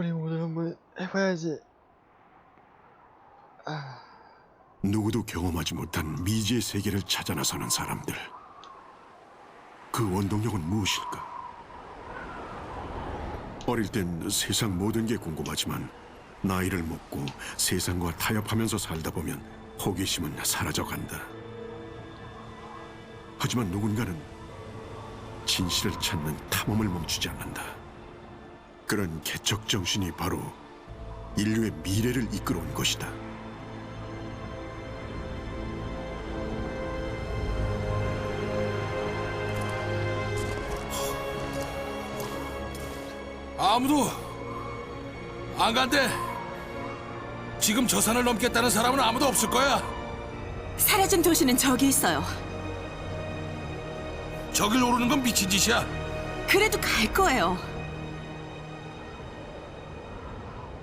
스토리 모드 한번 해봐야지. 아, 누구도 경험하지 못한 미지의 세계를 찾아 나서는 사람들. 그 원동력은 무엇일까? 어릴 땐 세상 모든 게 궁금하지만 나이를 먹고 세상과 타협하면서 살다 보면 호기심은 사라져간다. 하지만 누군가는 진실을 찾는 탐험을 멈추지 않는다. 그런 개척 정신이 바로 인류의 미래를 이끌어온 것이다. 아무도 안 간대. 지금 저 산을 넘겠다는 사람은 아무도 없을 거야. 사라진 도시는 저기 있어요. 저길 오르는 건 미친 짓이야. 그래도 갈 거예요.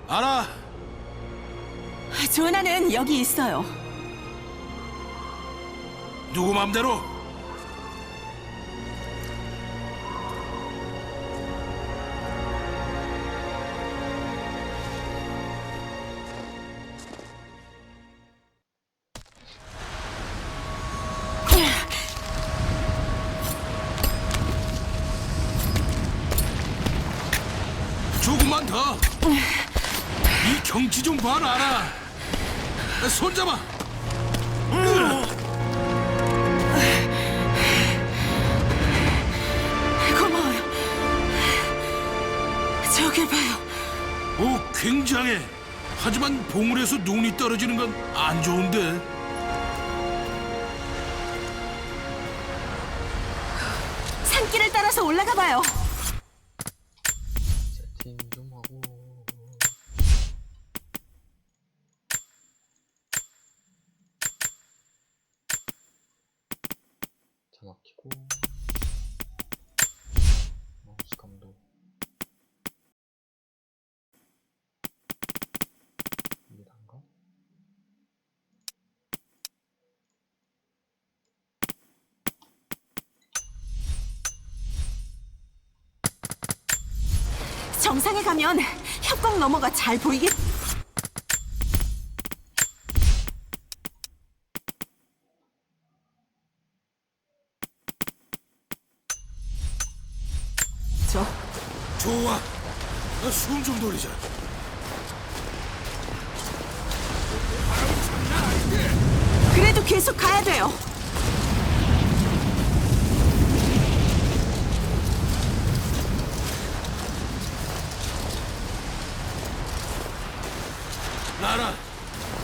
알아. 조나는 여기 있어요. 누구 맘대로. 경치 좀 봐라. 손 잡아. 고마워요. 저길 봐요. 오, 굉장해. 하지만 봉우리에서 눈이 떨어지는 건 안 좋은데. 산길을 따라서 올라가 봐요. 정상에 가면 협곡 너머가 잘 보이겠. 저 좋아. 숨 좀 돌리자. 나라,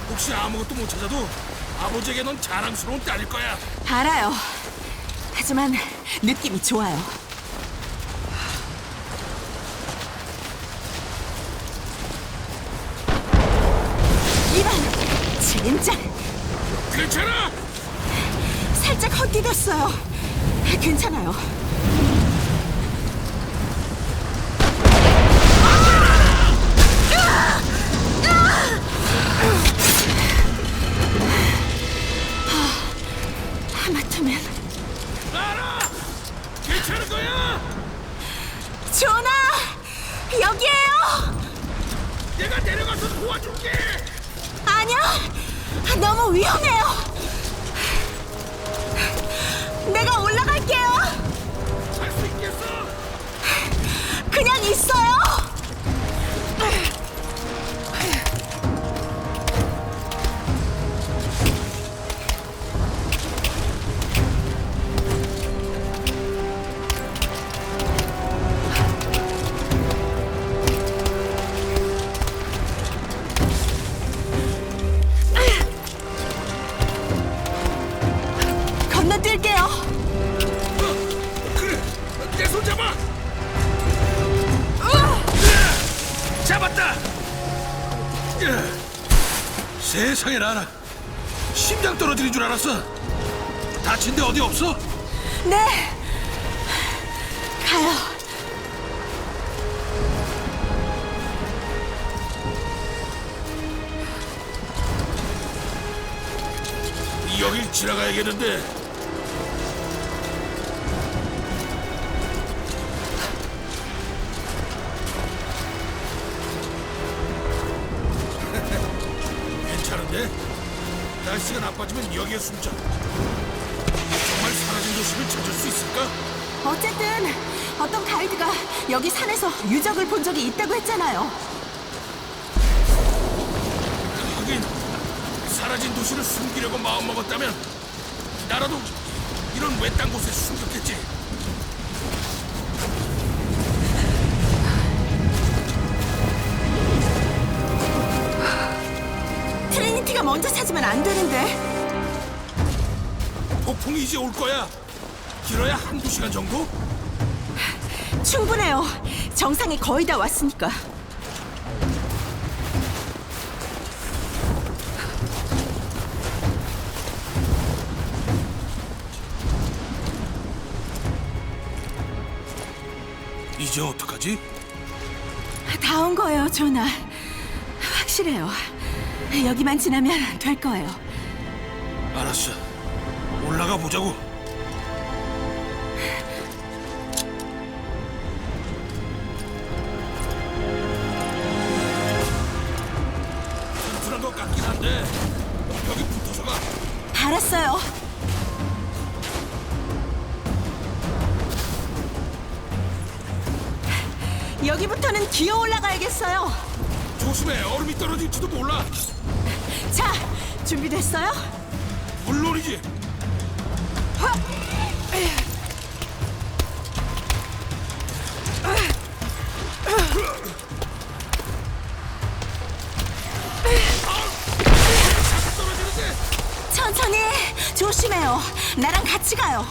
혹시 아무것도 못 찾아도 아버지에게 넌 자랑스러운 딸일 거야. 알아요. 하지만 느낌이 좋아요. 이런 진짜 괜찮아. 살짝 헛디뎠어요. 괜찮아요. 하마터면 나라, 괜찮은 거야. 전화 여기에요. 내가 내려가서 도와줄게. 아니야, 너무 위험해요. 내가 올라갈게요. 할 수 있겠어. 그냥 있어요. 세상에 나라. 심장 떨어지는 줄 알았어. 다친 데 어디 없어? 네. 가요. 여길 지나가야겠는데. 여기에 숨자. 정말 사라진 도시를 찾을 수 있을까? 어쨌든 어떤 가이드가 여기 산에서 유적을 본 적이 있다고 했잖아요. 하긴 사라진 도시를 숨기려고 마음먹었다면 나라도 이런 외딴 곳에 숨겼겠지. 트리니티가 먼저 찾으면 안 되는데. 폭풍이 이제 올 거야. 길어야 한두 시간 정도? 충분해요. 정상에 거의 다 왔으니까. 이제 어떡하지? 다 온 거예요, 조나. 확실해요. 여기만 지나면 될 거예요. 알았어. 올라가 보자고. 튼튼한 것 같긴 한데 여기 붙어서 가. 알았어요. 여기부터는 기어 올라가야겠어요. 조심해. 얼음이 떨어질지도 몰라. 자, 준비됐어요? 물론이지. 천천히 조심해요. 나랑 같이 가요.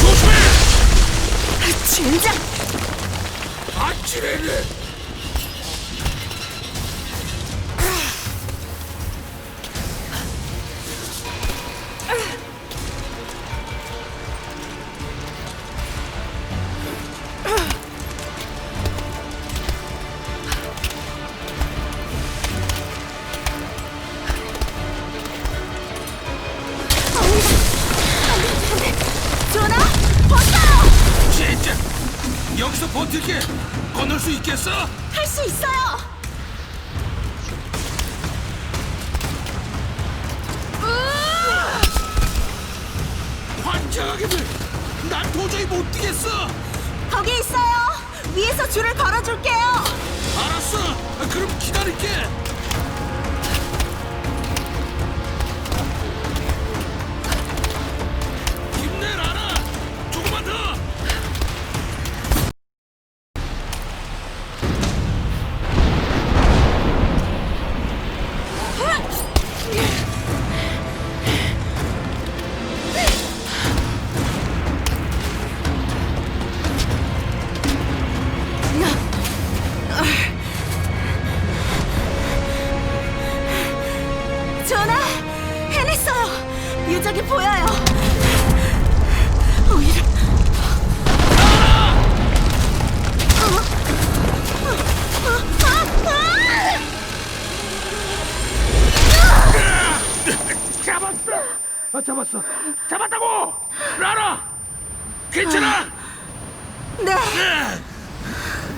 조심해. 진작 아찔해. 도저히 못 뛰겠어. 거기 있어요. 위에서 줄을 걸어줄게요. 알았어. 그럼 기다릴게.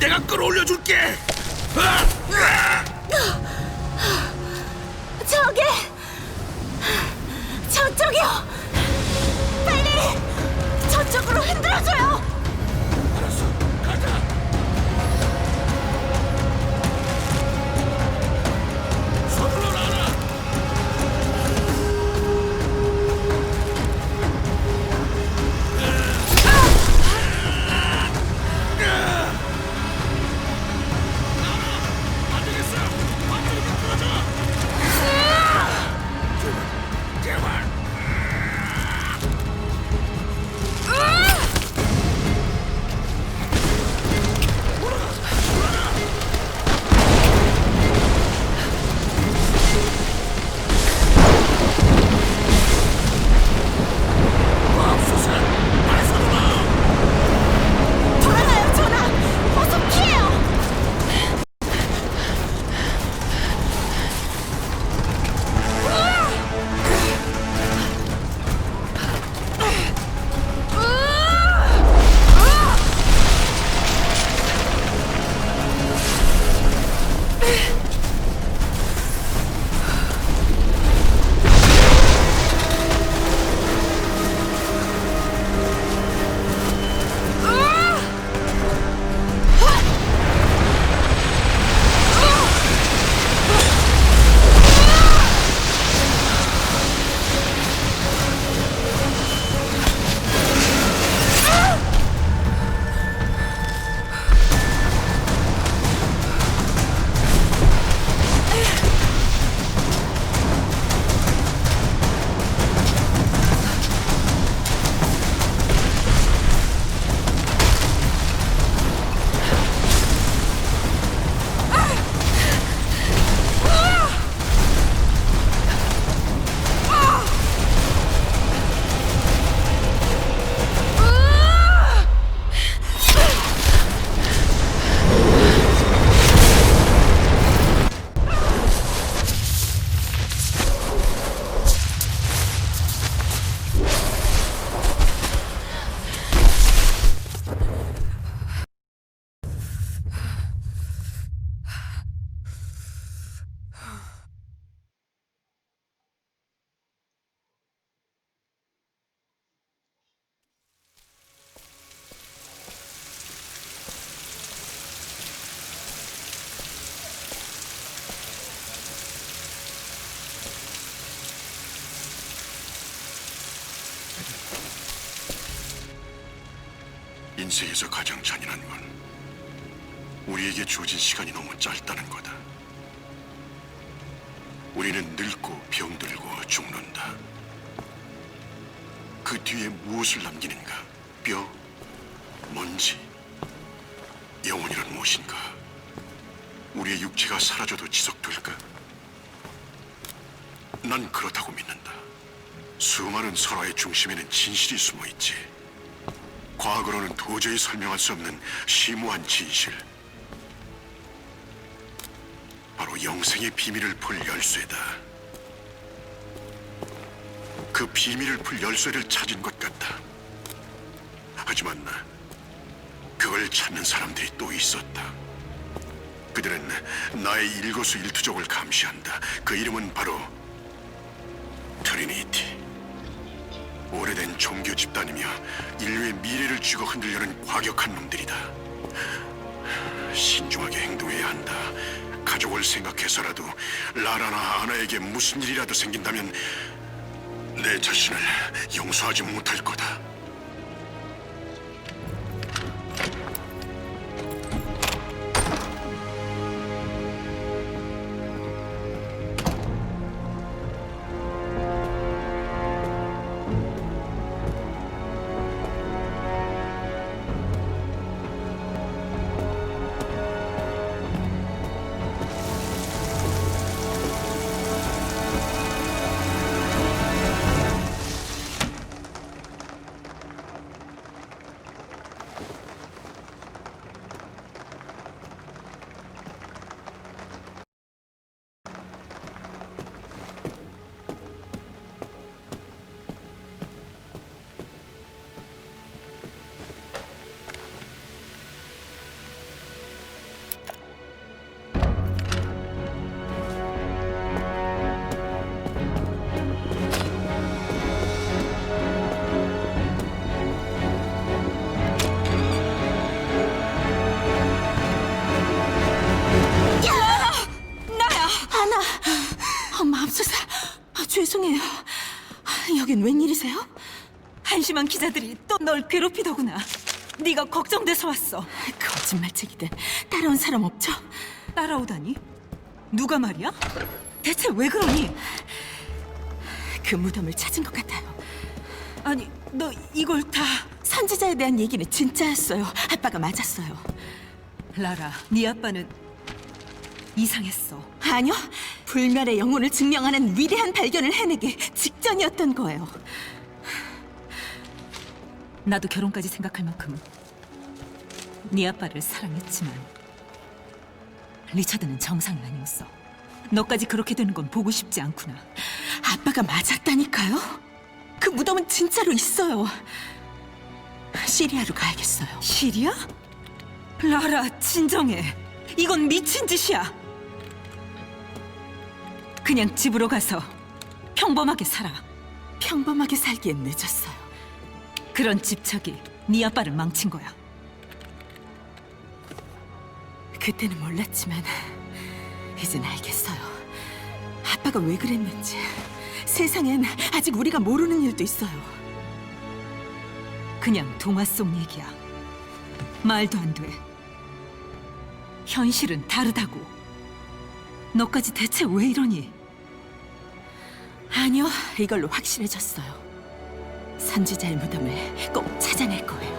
내가 끌어올려 줄게. 아! 저기 저쪽이요. 빨리 저쪽으로 흔들어줘요. 인생에서 가장 잔인한 건 우리에게 주어진 시간이 너무 짧다는 거다. 우리는 늙고 병들고 죽는다. 그 뒤에 무엇을 남기는가? 뼈, 먼지, 영혼이란 무엇인가? 우리의 육체가 사라져도 지속될까? 난 그렇다고 믿는다. 수많은 설화의 중심에는 진실이 숨어 있지. 과거로는 도저히 설명할 수 없는 심오한 진실. 바로 영생의 비밀을 풀 열쇠다. 그 비밀을 풀 열쇠를 찾은 것 같다. 하지만 그걸 찾는 사람들이 또 있었다. 그들은 나의 일거수일투족을 감시한다. 그 이름은 바로 트리니티. 오래된 종교 집단이며 인류의 미래를 쥐고 흔들려는 과격한 놈들이다. 신중하게 행동해야 한다. 가족을 생각해서라도 라라나 아나에게 무슨 일이라도 생긴다면 내 자신을 용서하지 못할 거다. 웬일이세요? 한심한 기자들이 또 널 괴롭히더구나. 네가 걱정돼서 왔어. 거짓말쟁이들 따라온 사람 없죠? 따라오다니? 누가 말이야? 대체 왜 그러니? 그 무덤을 찾은 것 같아요. 아니, 너 이걸 다 선지자에 대한 얘기는 진짜였어요. 아빠가 맞았어요. 라라, 네 아빠는 이상했어. 아니요. 불멸의 영혼을 증명하는 위대한 발견을 해내기 직전이었던 거예요. 나도 결혼까지 생각할 만큼 네 아빠를 사랑했지만 리처드는 정상이 아니었어. 너까지 그렇게 되는 건 보고 싶지 않구나. 아빠가 맞았다니까요. 그 무덤은 진짜로 있어요. 시리아로 가야겠어요. 시리아? 라라, 진정해. 이건 미친 짓이야. 그냥 집으로 가서 평범하게 살아. 평범하게 살기엔 늦었어요. 그런 집착이 네 아빠를 망친 거야. 그때는 몰랐지만 이젠 알겠어요. 아빠가 왜 그랬는지. 세상엔 아직 우리가 모르는 일도 있어요. 그냥 동화 속 얘기야. 말도 안 돼. 현실은 다르다고. 너까지 대체 왜 이러니? 아니요, 이걸로 확실해졌어요. 선지자의 무덤을 꼭 찾아낼 거예요.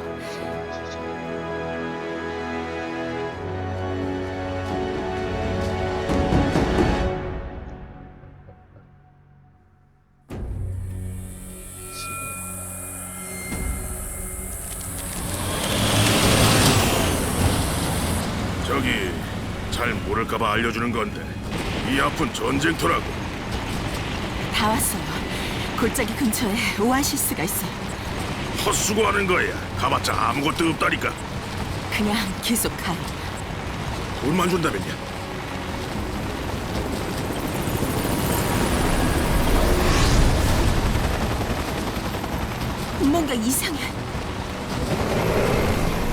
저기 잘 모를까봐 알려주는 건데 이 앞은 전쟁터라고 다 왔어요. 골짜기 근처에 오아시스가 있어요. 헛수고하는 거야 가봤자 아무것도 없다니까 그냥 계속 가요. 돈만 준다면야 뭔가 이상해.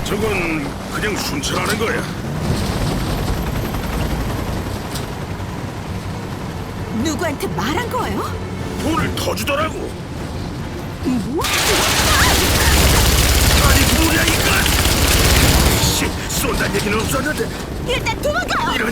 저건 그냥 순찰하는 거야 누구한테 말한 거예요? 돈을 더 주더라고. 아니 뭐냐니까. 씨, 쏜다는 얘기는 없었는데. 일단 도망가. 이런